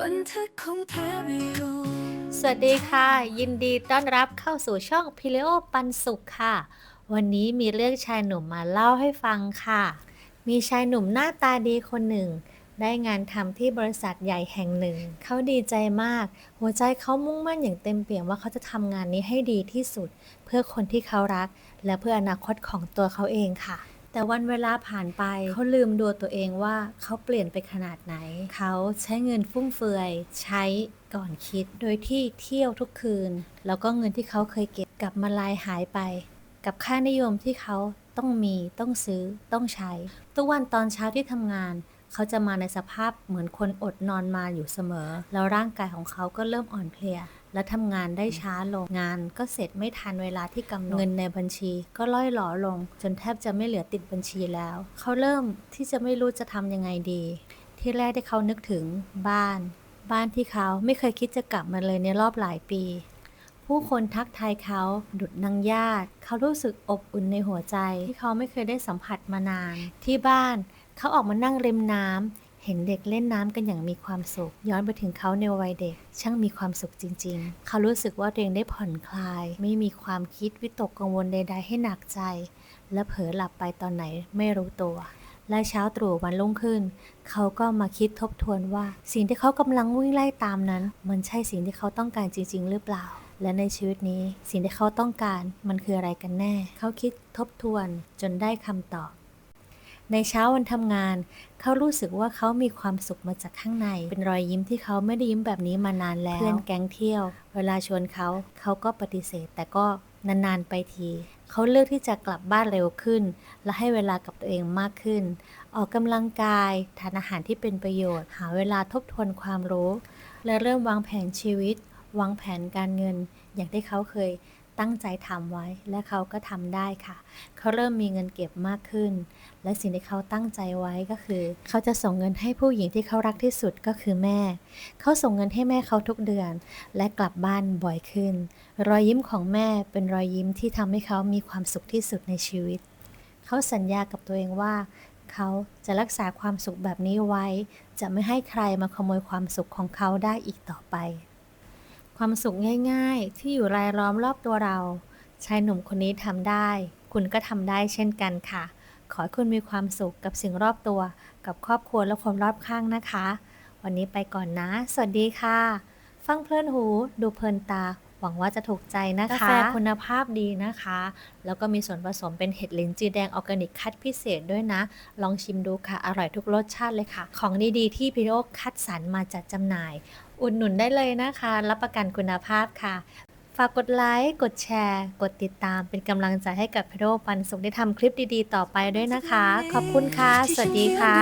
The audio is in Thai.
บันทึกของแท้ไม่รู้สวัสดีค่ะ ยินดีต้อนรับเข้าสู่ช่องพิเลโอปันสุขค่ะ วันนี้มีเรื่องชายหนุ่มมาเล่าให้ฟังค่ะ มีชายหนุ่มหน้าตาดีคนหนึ่ง ได้งานทำที่บริษัทใหญ่แห่งหนึ่ง เขาดีใจมาก หัวใจเขามุ่งมั่นอย่างเต็มเปี่ยมว่าเขาจะทำงานนี้ให้ดีที่สุด เพื่อคนที่เขารัก และเพื่ออนาคตของตัวเขาเองค่ะ แต่วันเวลาผ่านไปเขาลืมดูตัวเองว่าเขาเปลี่ยนไปขนาดไหน เขาใช้เงินฟุ่มเฟือย ใช้ก่อนคิด โดยที่เที่ยวทุกคืน แล้วก็เงินที่เขาเคยเก็บกลับมาลายหายไป กับค่านิยมที่เขาต้องมีต้องซื้อต้องใช้ ทุกวันตอนเช้าที่ทำงานเขาจะมาในสภาพเหมือนคนอดนอนมาอยู่เสมอ แล้วร่างกายของเขาก็เริ่มอ่อนเพลีย และทำงานได้ช้าลงงานก็เสร็จไม่ทันเวลาที่กำหนดเงินในบัญชี ก็ล่อยหลอลง จนแทบจะไม่เหลือติดบัญชีแล้ว เขาเริ่มที่จะไม่รู้จะทำยังไงดี ที่แรกที่เขานึกถึงบ้าน บ้านที่เขาไม่เคยคิดจะกลับมาเลยในรอบหลายปี ผู้คนทักทายเขาดุดนางญาติ เขารู้สึกอบอุ่นในหัวใจ ที่เขาไม่เคยได้สัมผัสมานาน ที่บ้านเขาออกมานั่งริมน้ำ เห็นเด็กเล่นน้ำกันอย่างมีความสุข ย้อนไปถึงเขาในวัยเด็ก ช่างมีความสุขจริง ๆ เขารู้สึกว่าตัวเองได้ผ่อนคลาย ไม่มีความคิดวิตกกังวลใด ๆ ให้หนักใจ และเผลอหลับไปตอนไหนไม่รู้ตัว และเช้าตรู่วันรุ่งขึ้น เขาก็มาคิดทบทวนว่า สิ่งที่เขากำลังวิ่งไล่ตามนั้น มันใช่สิ่งที่เขาต้องการจริง ๆ หรือเปล่าและในชีวิตนี้สิ่งที่เขาต้องการมันคืออะไรกันแน่ เขาคิดทบทวนจนได้คำตอบ ในเช้าวันทำงาน เขารู้สึกว่าเขามีความสุขมาจากข้างใน เป็นรอยยิ้มที่เขาไม่ได้ยิ้มแบบนี้มานานแล้ว เพื่อนแก๊งเที่ยว เวลาชวนเขาเขาก็ปฏิเสธ แต่ก็นานๆไปที เขาเลือกที่จะกลับบ้านเร็วขึ้น และให้เวลากับตัวเองมากขึ้น ออกกำลังกายทานอาหารที่เป็นประโยชน์ หาเวลาทบทวนความรู้ และเริ่มวางแผนชีวิต วางแผนการเงิน อย่างที่เขาเคย ตั้งใจทำไว้ และเขาก็ทำได้ค่ะ เขาเริ่มมีเงินเก็บมากขึ้น และสิ่งที่เขาตั้งใจไว้ก็คือ เขาจะส่งเงินให้ผู้หญิงที่เขารักที่สุดก็คือแม่ เขาส่งเงินให้แม่เขาทุกเดือน และกลับบ้านบ่อยขึ้น รอยยิ้มของแม่เป็นรอยยิ้มที่ทำให้เขามีความสุขที่สุดในชีวิต เขาสัญญากับตัวเองว่าเขาจะรักษาความสุขแบบนี้ไว้ จะไม่ให้ใครมาขโมยความสุขของเขาได้อีกต่อไป ความสุขง่ายๆ ที่อยู่รายล้อมรอบตัวเรา ชายหนุ่มคนนี้ทำได้ คุณก็ทำได้เช่นกันค่ะ ขอให้คุณมีความสุขกับสิ่งรอบตัว กับครอบครัวและคนรอบข้างนะคะ วันนี้ไปก่อนนะ สวัสดีค่ะ ฟังเพลินหู ดูเพลินตา หวังว่าจะถูกใจนะคะ กาแฟคุณภาพดีนะคะ แล้วก็มีส่วนผสมเป็นเห็ดลิ้นจีแดงออร์แกนิกคัดพิเศษด้วยนะ ลองชิมดูค่ะ อร่อยทุกรสชาติเลยค่ะ ของดีๆ ที่พิโรคัดสรรมาจัดจำหน่าย อุดหนุนได้เลยนะคะ รับประกันคุณภาพค่ะ ฝากกดไลค์ กดแชร์ กดติดตาม เป็นกำลังใจให้กับพิโรปันสุขได้ทำคลิปดีๆ ต่อไปด้วยนะคะ ขอบคุณค่ะ สวัสดีค่ะ